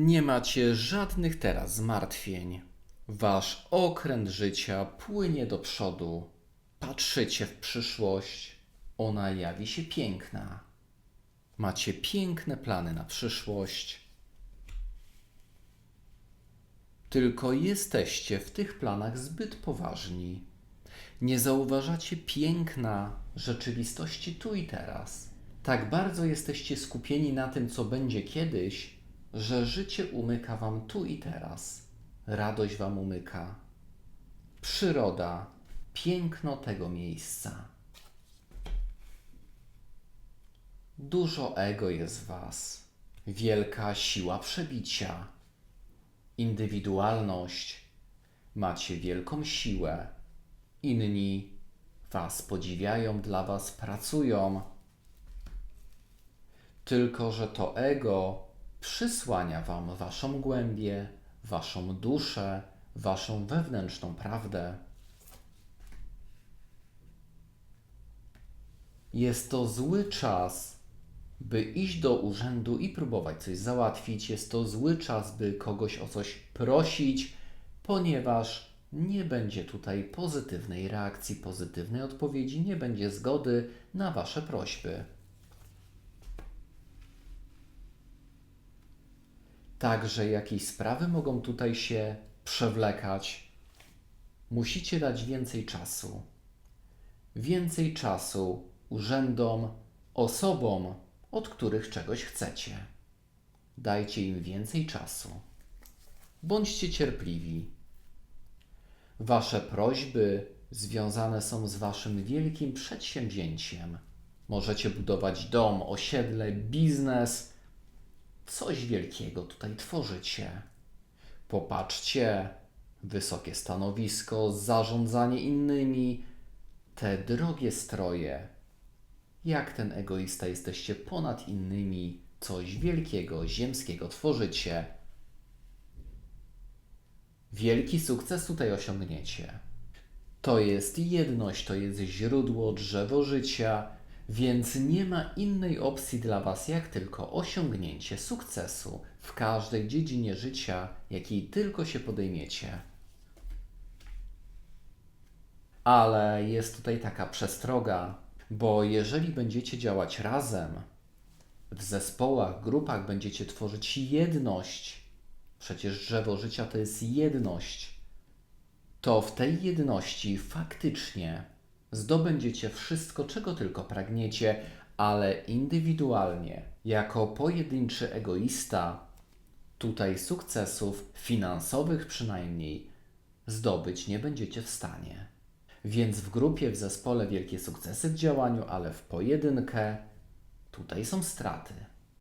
Nie macie żadnych teraz zmartwień. Wasz okręt życia płynie do przodu. Patrzycie w przyszłość. Ona jawi się piękna. Macie piękne plany na przyszłość. Tylko jesteście w tych planach zbyt poważni. Nie zauważacie piękna rzeczywistości tu i teraz. Tak bardzo jesteście skupieni na tym, co będzie kiedyś, że życie umyka wam tu i teraz. Radość wam umyka. Przyroda, piękno tego miejsca. Dużo ego jest w was. Wielka siła przebicia. Indywidualność. Macie wielką siłę. Inni was podziwiają, dla was pracują. Tylko, że to ego przysłania wam waszą głębię, waszą duszę, waszą wewnętrzną prawdę. Jest to zły czas, by iść do urzędu i próbować coś załatwić. Jest to zły czas, by kogoś o coś prosić, ponieważ nie będzie tutaj pozytywnej reakcji, pozytywnej odpowiedzi, nie będzie zgody na Wasze prośby. Także jakieś sprawy mogą tutaj się przewlekać. Musicie dać więcej czasu. Więcej czasu urzędom, osobom, od których czegoś chcecie. Dajcie im więcej czasu. Bądźcie cierpliwi. Wasze prośby związane są z Waszym wielkim przedsięwzięciem. Możecie budować dom, osiedle, biznes. Coś wielkiego tutaj tworzycie. Popatrzcie, wysokie stanowisko, zarządzanie innymi, te drogie stroje. Jak ten egoista jesteście ponad innymi, coś wielkiego, ziemskiego tworzycie. Wielki sukces tutaj osiągniecie. To jest jedność, to jest źródło, drzewo życia, więc nie ma innej opcji dla Was, jak tylko osiągnięcie sukcesu w każdej dziedzinie życia, jakiej tylko się podejmiecie. Ale jest tutaj taka przestroga, bo jeżeli będziecie działać razem, w zespołach, grupach będziecie tworzyć jedność, przecież drzewo życia to jest jedność, to w tej jedności faktycznie zdobędziecie wszystko, czego tylko pragniecie, ale indywidualnie, jako pojedynczy egoista, tutaj sukcesów finansowych przynajmniej zdobyć nie będziecie w stanie. Więc w grupie, w zespole wielkie sukcesy w działaniu, ale w pojedynkę tutaj są straty.